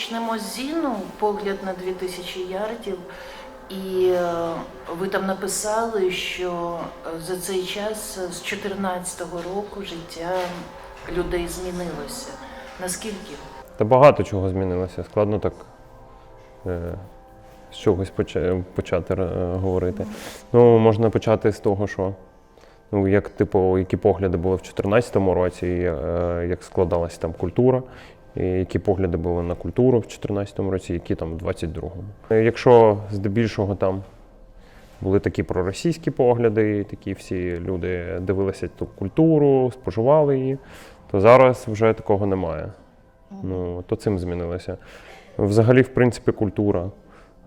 почнемо з Зіну, погляд на 2000 ярдів. І е, ви там написали, що е, за цей час е, з 14-го року життя людей змінилося. Наскільки? Та багато чого змінилося. Складно так з чогось поча- почати е, говорити. Ну, можна почати з того, що ну, як, типу, які погляди були в 2014 році, як складалася там культура, які погляди були на культуру в 2014 році, які там в 22-му. Е, Якщо здебільшого там були такі проросійські погляди, такі всі люди дивилися ту культуру, споживали її, то зараз вже такого немає. Ну, то цим змінилося. Взагалі, в принципі, культура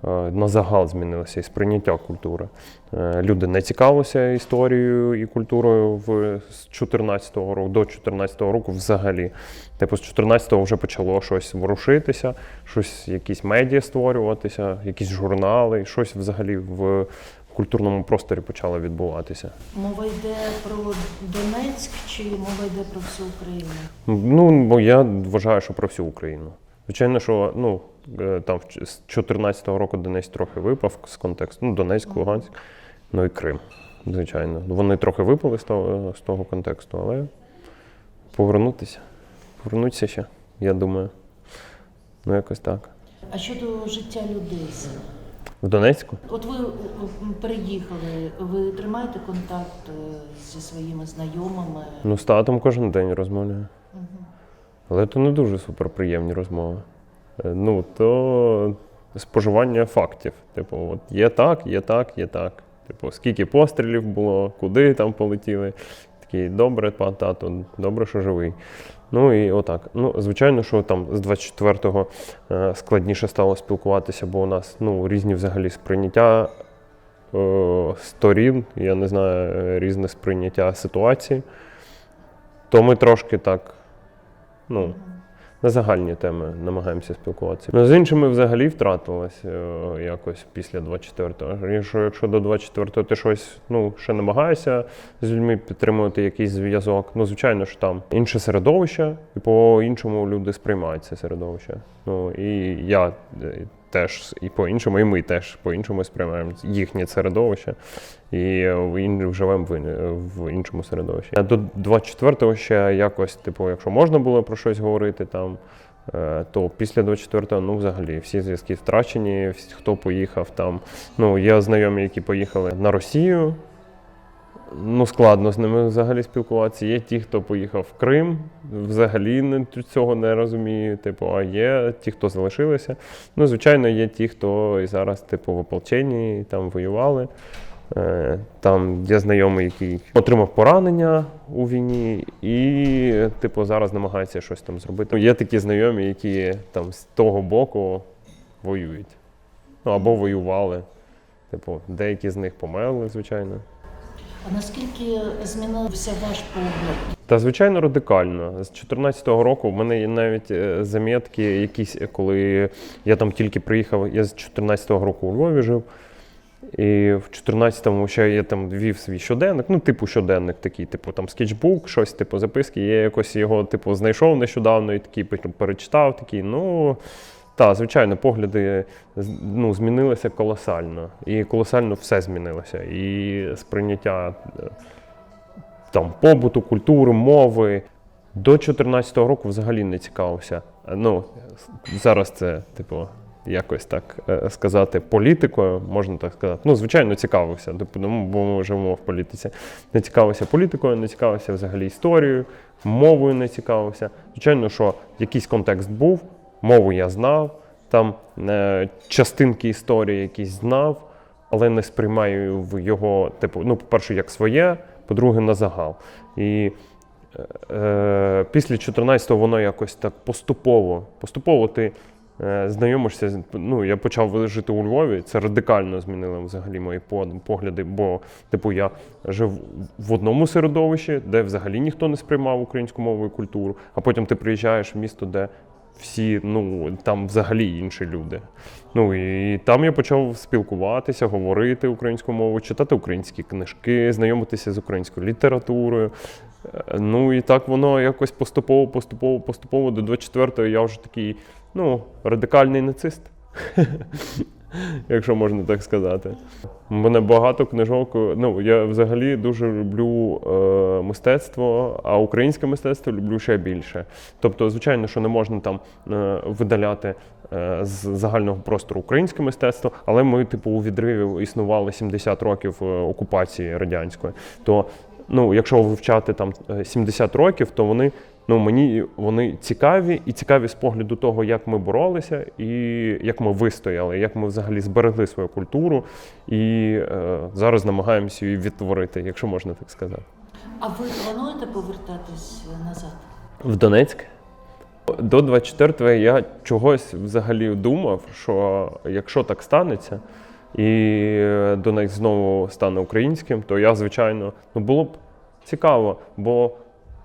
на загал змінилася і сприйняття культури. Е, Люди не цікавилися історією і культурою в, з 14 року до 14 року взагалі. Типу, з 14-го вже почало щось ворушитися, щось, якісь медіа створюватися, якісь журнали, щось взагалі в культурному просторі почало відбуватися. Мова йде про Донецьк чи мова йде про всю Україну? Ну, я вважаю, що про всю Україну. Звичайно, що ну, е, там в ч- з 2014 року Донецьк трохи випав з контексту. Ну, Донецьк, Луганськ, ну і Крим, звичайно. Вони трохи випали з того, з того контексту, але повернутися. Повернутися ще, я думаю. Ну, якось так. А щодо життя людей? В Донецьку? От ви е, переїхали, ви тримаєте контакт е, зі своїми знайомими? Ну, з татом кожен день розмовляю. Мгм. Але то не дуже суперприємні розмови. Е, Ну, то споживання фактів. Типу, от є так, є так, є так. Типу, скільки пострілів було, куди там полетіли. Такий, добре, пан тато, добре, що живий. Ну і отак. Ну, звичайно, що там з 24-го е, складніше стало спілкуватися, бо у нас ну, різні взагалі сприйняття е, сторін, я не знаю, е, різне сприйняття ситуації. То ми трошки так ну, на загальні теми намагаємося спілкуватися. Ну, з іншими взагалі втратилось е, якось після 24-го. Якщо, якщо до 24-го ти щось ну, ще намагаєшся з людьми підтримувати якийсь зв'язок, ну, звичайно ж там інше середовище, і по-іншому люди сприймають це середовище. Ну, і я е, теж і по-іншому, і ми теж по-іншому сприймаємо їхнє середовище і живемо в іншому середовищі. До 24-го ще якось, типу, якщо можна було про щось говорити там. е, То після 24-го, ну взагалі, всі зв'язки втрачені, всі, хто поїхав там. Ну, є знайомі, які поїхали на Росію. Ну, складно з ними взагалі спілкуватися. Є ті, хто поїхав в Крим, взагалі цього не розуміє. Типу, а є ті, хто залишилися. Ну, звичайно, є ті, хто і зараз, типу, в ополченні, там воювали. Е, Там є знайомий, який отримав поранення у війні, і, типу, зараз намагається щось там зробити. Є такі знайомі, які там з того боку воюють. Ну, або воювали. Типу, деякі з них померли, звичайно. А наскільки змінився ваш погляд? Та звичайно радикально. З 2014 року в мене є навіть е, замітки, якісь, е, коли я там тільки приїхав, я з 2014 року у Львові жив. І в 14-му ще я там вів свій щоденник, ну, типу щоденник такий, типу там скетчбук, щось, типу, записки. Я якось його, типу, знайшов нещодавно і такий перечитав, такий, ну. Так, звичайно, погляди ну, змінилися колосально. І колосально все змінилося. І сприйняття е, там, побуту, культури, мови. До 2014 року взагалі не цікавився. Ну, зараз це, типу, якось так е, сказати, політикою, можна так сказати. Ну, звичайно, цікавився, типу, ну, бо ми живемо в політиці. Не цікавився політикою, не цікавився взагалі історією, мовою не цікавився. Звичайно, що якийсь контекст був, мову я знав, там е, частинки історії якісь знав, але не сприймаю в його, типу, ну, по-перше, як своє, по-друге, на загал. І е, після 14-го воно якось так поступово, поступово ти е, знайомишся. Ну, я почав жити у Львові, це радикально змінило взагалі мої погляди, бо, типу, я жив в одному середовищі, де взагалі ніхто не сприймав українську мову і культуру, а потім ти приїжджаєш в місто, де всі, ну, там взагалі інші люди. Ну і там я почав спілкуватися, говорити українською мовою, читати українські книжки, знайомитися з українською літературою. Е, Ну і так воно якось поступово, поступово, поступово до 24-го я вже такий ну, радикальний нацист. Якщо можна так сказати. У мене багато книжок. Ну, я взагалі дуже люблю е, мистецтво, а українське мистецтво люблю ще більше. Тобто, звичайно, що не можна там е, видаляти е, з загального простору українське мистецтво, але ми, типу, у відриві існували 70 років е, окупації радянської. То ну, якщо вивчати там е, 70 років, то вони ну, мені вони цікаві і цікаві з погляду того, як ми боролися, і як ми вистояли, як ми взагалі зберегли свою культуру і е, зараз намагаємося її відтворити, якщо можна так сказати. А ви плануєте повертатись назад? В Донецьк. До 24-го я чогось взагалі думав, що якщо так станеться, і Донецьк знову стане українським, то я, звичайно, ну було б цікаво, бо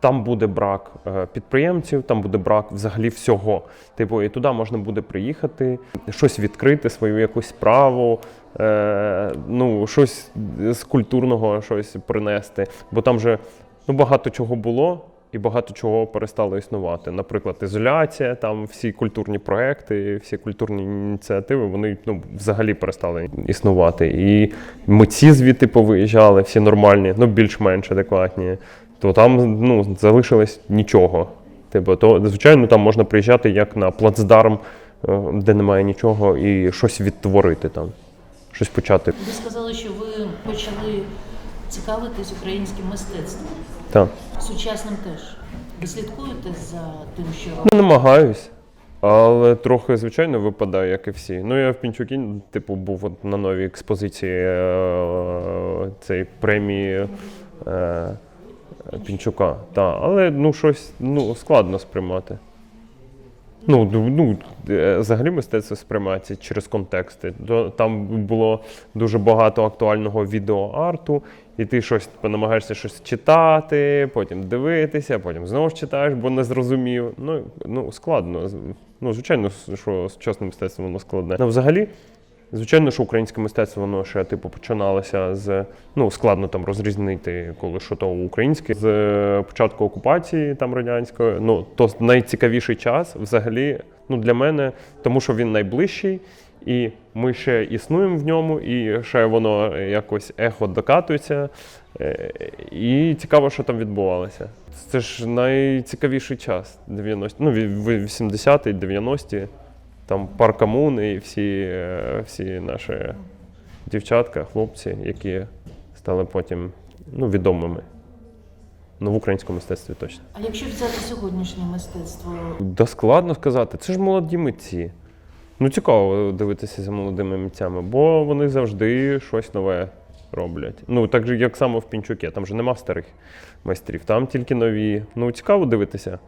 там буде брак е, підприємців, там буде брак взагалі всього. Типу, і туди можна буде приїхати, щось відкрити, свою якусь справу, е, ну, щось з культурного щось принести. Бо там же ну, багато чого було. І багато чого перестало існувати. Наприклад, ізоляція, там всі культурні проекти, всі культурні ініціативи, вони ну, взагалі перестали існувати. І митці звідти повиїжджали, всі нормальні, ну більш-менш адекватні. То там ну, залишилось нічого. Типу, то, звичайно, там можна приїжджати як на плацдарм, е, де немає нічого, і щось відтворити там, щось почати. Ви сказали, що ви почали цікавитись українським мистецтвом. Так. Сучасним теж. Ви слідкуєте за тим, що Ну, намагаюсь. Але трохи, звичайно, випадаю, як і всі. Ну, я в Пінчукі, типу, був от на новій експозиції е, цієї премії е, Пінчука. Та, але ну, щось ну, складно сприймати. Ну, ну, е, взагалі мистецтво сприймається через контексти. Там було дуже багато актуального відеоарту, і ти щось намагаєшся щось читати, потім дивитися, потім знову читаєш, бо не зрозумів. Ну, ну складно. Ну, звичайно, що сучасне мистецтво воно складне. Ну, взагалі, звичайно, що українське мистецтво воно ще типу починалося з ну складно там розрізнити, коли що то українське з е, початку окупації там радянської. Ну то найцікавіший час взагалі ну для мене, тому що він найближчий. І ми ще існуємо в ньому, і ще воно якось ехо докатується. Е, І цікаво, що там відбувалося. Це ж найцікавіший час 90 ну, ві- ві- 80-ті, 90-ті, там комуни і всі, е, всі наші дівчатка, хлопці, які стали потім ну, відомими. Ну, в українському мистецтві точно. А якщо взяти сьогоднішнє мистецтво, Да складно сказати, це ж молоді митці. Ну, цікаво дивитися за молодими митцями, бо вони завжди щось нове роблять. Ну, так же, як само в Пінчуке, там же нема старих майстрів, там тільки нові. Ну, цікаво дивитися.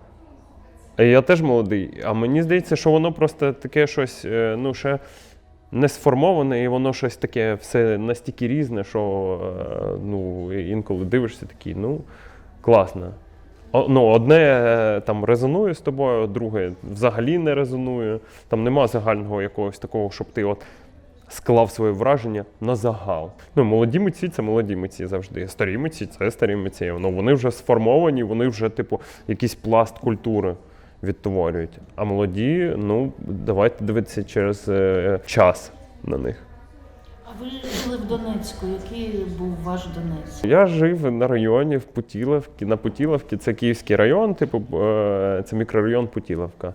Я теж молодий, а мені здається, що воно просто таке щось, е, ну, ще не сформоване, і воно щось таке все настільки різне, що е, ну, інколи дивишся такий, ну, класно. Ну, одне е, там резонує з тобою, друге взагалі не резонує. Там нема загального якогось такого, щоб ти от склав своє враження на загал. Ну, молоді митці це молоді митці завжди. Старі митці це старі митці. Ну, вони вже сформовані, вони вже, типу, якийсь пласт культури відтворюють. А молоді, ну, давайте дивитися через е, час на них. а ви жили в Донецьку, який був ваш Донецьк? Я жив на районі в Путіловці, на Путіловці, це Київський район, типу, е, це мікрорайон Путіловка.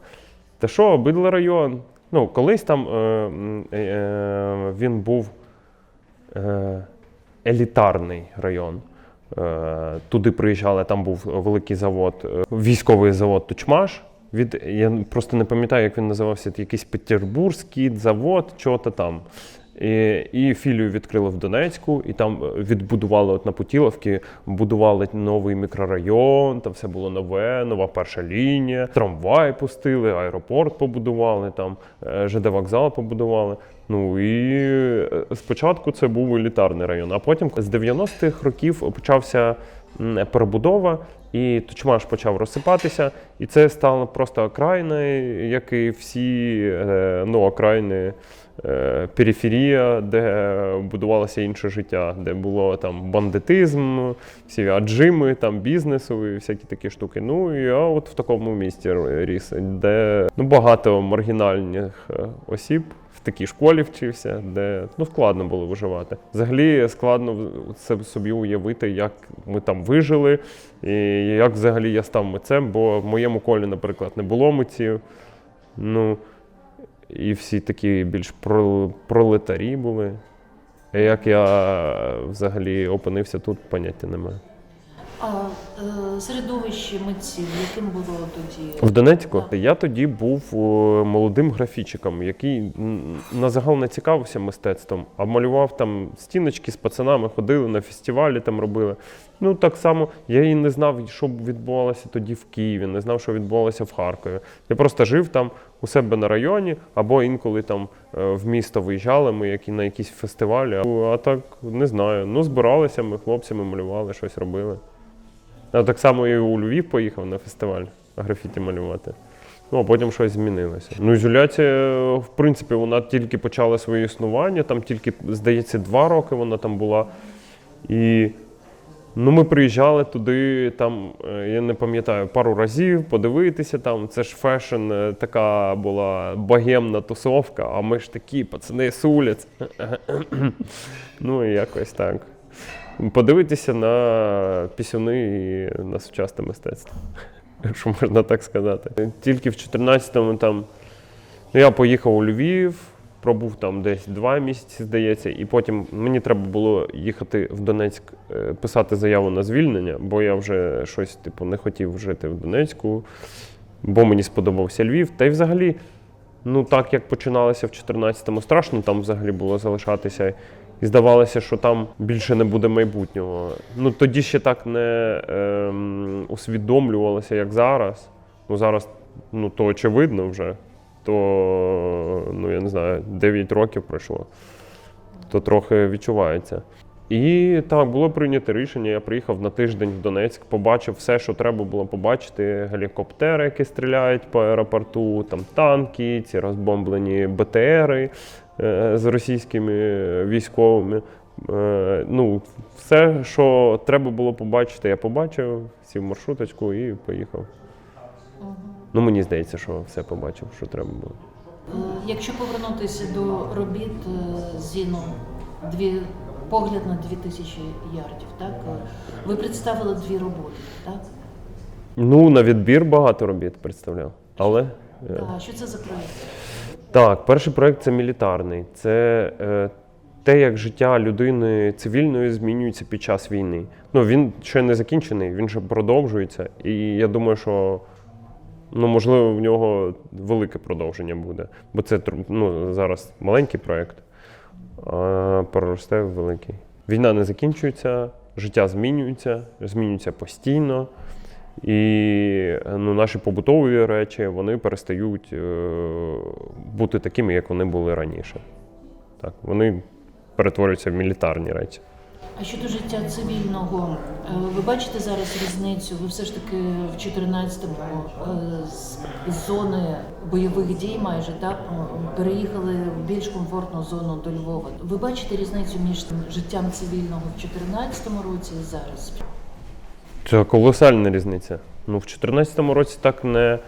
Та що, обидва район. Ну, колись там е, е, він був е, елітарний район. Е, туди приїжджали, там був великий завод, е, військовий завод Тучмаш. Від, я просто не пам'ятаю, як він називався, якийсь Петербурзький завод, чого-то там. І, і філію відкрили в Донецьку, і там е, відбудували от на Путіловці, будували новий мікрорайон, там все було нове, нова перша лінія, трамвай пустили, аеропорт побудували, там е, ЖД вокзал побудували. Ну і е, спочатку це був елітарний район, а потім з 90-х років почався перебудова, і Тучмаш почав розсипатися, і це стало просто окраїною, як і всі е, ну, окраїни периферія, де будувалося інше життя, де було там бандитизм, всі аджими, там бізнесу і всякі такі штуки. Ну я от в такому місті ріс, де ну, багато маргінальних е, осіб. В такій школі вчився, де ну складно було виживати. Взагалі складно це собі уявити, як ми там вижили, і як взагалі я став митцем, бо в моєму колі, наприклад, не було митців. Ну, і всі такі більш про- пролетарі були. Як я взагалі опинився тут, поняття немає. Е, митців, яким було тоді? В Донецьку Так. я тоді був молодим графічиком, який на загал не цікавився мистецтвом, а малював там стіночки з пацанами, ходили на фестивалі, там робили. Ну так само я і не знав, що відбувалося тоді в Києві, не знав, що відбувалося в Харкові. Я просто жив там у себе на районі, або інколи там е, в місто виїжджали ми які, на якісь фестивалі. А так не знаю. Ну, збиралися ми хлопцями, малювали, щось робили. Я так само і у Львів поїхав на фестиваль графіті малювати. Ну, а потім щось змінилося. Ну, ізоляція, в принципі, вона тільки почала своє існування, там тільки, здається, два роки вона там була. І ну, ми приїжджали туди, там, е, я не пам'ятаю, пару разів подивитися там. Це ж фешн, е, така була богемна тусовка, а ми ж такі пацани з вулиць. ну, і якось так. Подивитися на пісюни і на сучасне мистецтво, якщо можна так сказати. Тільки в 14-му там ну, я поїхав у Львів, пробув там десь два місяці, здається, і потім мені треба було їхати в Донецьк, е, писати заяву на звільнення, бо я вже щось типу не хотів жити в Донецьку, бо мені сподобався Львів. Та й взагалі, ну так як починалося в 14-му, страшно там взагалі було залишатися. І здавалося, що там більше не буде майбутнього. Ну тоді ще так не ем, усвідомлювалося, як зараз. Ну зараз ну, то очевидно вже. То, ну я не знаю, 9 років пройшло, то трохи відчувається. І так, було прийнято рішення. Я приїхав на тиждень в Донецьк, побачив все, що треба було побачити: гелікоптери, які стріляють по аеропорту, там танки, ці розбомблені БТРи е, з російськими військовими. Е, Ну, все, що треба було побачити, я побачив, сів в маршруточку і поїхав. Ну, мені здається, що все побачив, що треба було. Е, Якщо повернутися до робіт е, Зіну, дві погляд на 2000 ярдів, так е, ви представили дві роботи, так? Ну, на відбір багато робіт представляв. Але е, А що це за проєкт? Так, перший проект це мілітарний. Це е, те, як життя людини цивільної змінюється під час війни. Ну, він ще не закінчений, він ще продовжується. І я думаю, що ну, можливо в нього велике продовження буде. Бо це ну, зараз маленький проект, а переросте великий. Війна не закінчується, життя змінюється, змінюється постійно. І ну, наші побутові речі вони перестають е, бути такими, як вони були раніше. Так, вони перетворюються в мілітарні речі. А щодо життя цивільного, е, ви бачите зараз різницю? Ви все ж таки в 14-му е, з зони бойових дій майже так переїхали в більш комфортну зону до Львова. Ви бачите різницю між життям цивільного в 14-му році і зараз? Це колосальна різниця. Ну, в 2014 році так не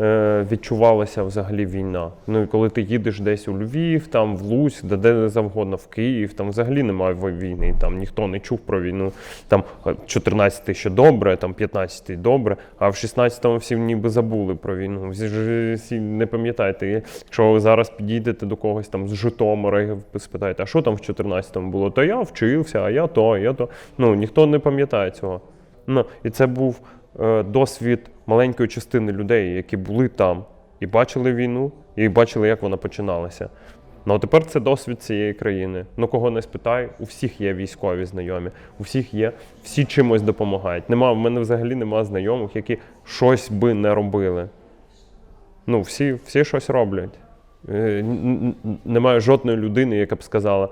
е, відчувалася взагалі війна. Ну і коли ти їдеш десь у Львів, там в Луцьк, де, де завгодно, в Київ, там взагалі немає війни. Там ніхто не чув про війну. Там 14-й ще добре, там 15-й добре, а в 16-му всі ніби забули про війну. Всі всі не пам'ятаєте. Якщо ви зараз підійдете до когось там з Житомира і спитаєте, а що там в 14-му було? То я вчився, а я то, а я то. Ну ніхто не пам'ятає цього. Ну, і це був е, досвід маленької частини людей, які були там і бачили війну, і бачили, як вона починалася. Ну а тепер це досвід цієї країни. Ну кого не спитай, у всіх є військові знайомі, у всіх є, всі чимось допомагають. Нема, в мене взагалі нема знайомих, які щось би не робили. Ну, всі, всі щось роблять. Е, Немає жодної людини, яка б сказала: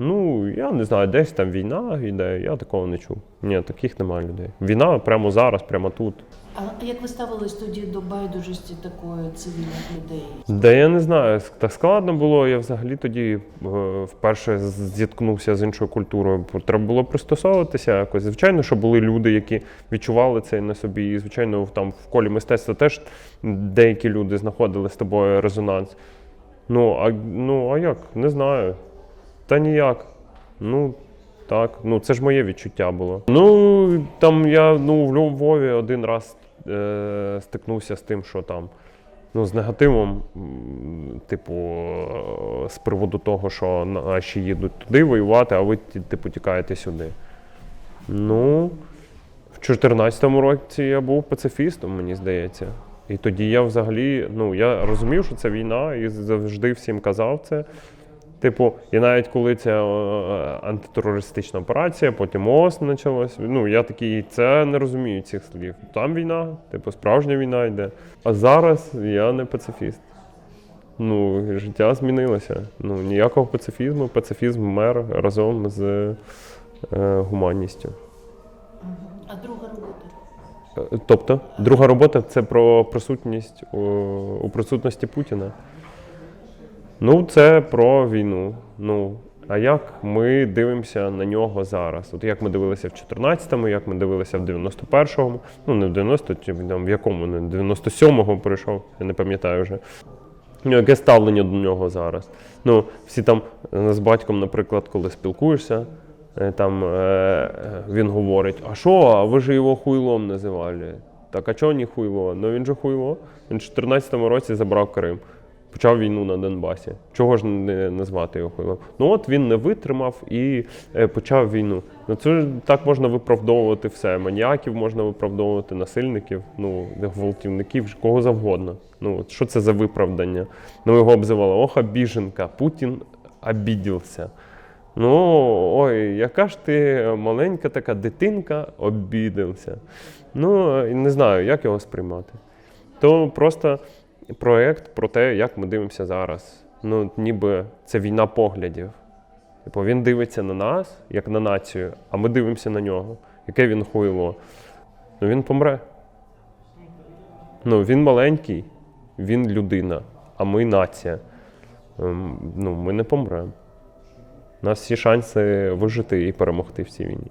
ну, я не знаю, десь там війна йде, я такого не чув. Ні, таких немає людей. Війна прямо зараз, прямо тут. А як ви ставились тоді до байдужості такої цивільних людей? Да я не знаю, так складно було. Я взагалі тоді е, вперше зіткнувся з іншою культурою. Треба було пристосовуватися якось. Звичайно, що були люди, які відчували це на собі. І, звичайно, там в колі мистецтва теж деякі люди знаходили з тобою резонанс. Ну, а, ну, а як? Не знаю. Та ніяк. Ну, так, ну це ж моє відчуття було. Ну, там я ну, в Львові один раз е, стикнувся з тим, що там ну, з негативом, типу, з приводу того, що наші їдуть туди воювати, а ви типу тікаєте сюди. Ну, в 2014 році я був пацифістом, мені здається. І тоді я взагалі, ну, я розумів, що це війна, і завжди всім казав це. Типу, і навіть коли ця е, антитерористична операція, потім ООС почалось, ну я такий, це не розумію цих слів. Там війна, типу, справжня війна йде. А зараз я не пацифіст. Ну, життя змінилося. Ну, ніякого пацифізму, пацифізм мер разом з е, гуманністю. А друга робота? Е, Тобто, друга робота це про присутність у, у присутності Путіна. Ну, це про війну. Ну, а як ми дивимося на нього зараз? От як ми дивилися в 14-му, як ми дивилися в 91-му, ну не в 90 чи там, в якому, не 97-го прийшов, я не пам'ятаю вже. Ну, яке ставлення до нього зараз? Ну, всі там е, з батьком, наприклад, коли спілкуєшся, е, там е, він говорить: а що, а ви ж його хуйлом називали? Так, а чого не хуйло? Ну він же хуйло. Він в 14-му році забрав Крим. Почав війну на Донбасі. Чого ж не назвати його хуйлом? Ну от він не витримав і е, почав війну. Ну це так можна виправдовувати все. Маніяків можна виправдовувати, насильників, ну гвалтівників, кого завгодно. Ну от що це за виправдання? Ну його обзивали ох, обіженка, Путін обідівся. Ну, ой, яка ж ти маленька така дитинка обідався. Ну, не знаю, як його сприймати. То просто проєкт про те, як ми дивимося зараз. Ну, ніби це війна поглядів. Типу, він дивиться на нас, як на націю, а ми дивимося на нього. Яке він хуйло. Ну він помре. Ну, він маленький, він людина, а ми нація. Ем, Ну, ми не помремо. У нас всі шанси вижити і перемогти в цій війні.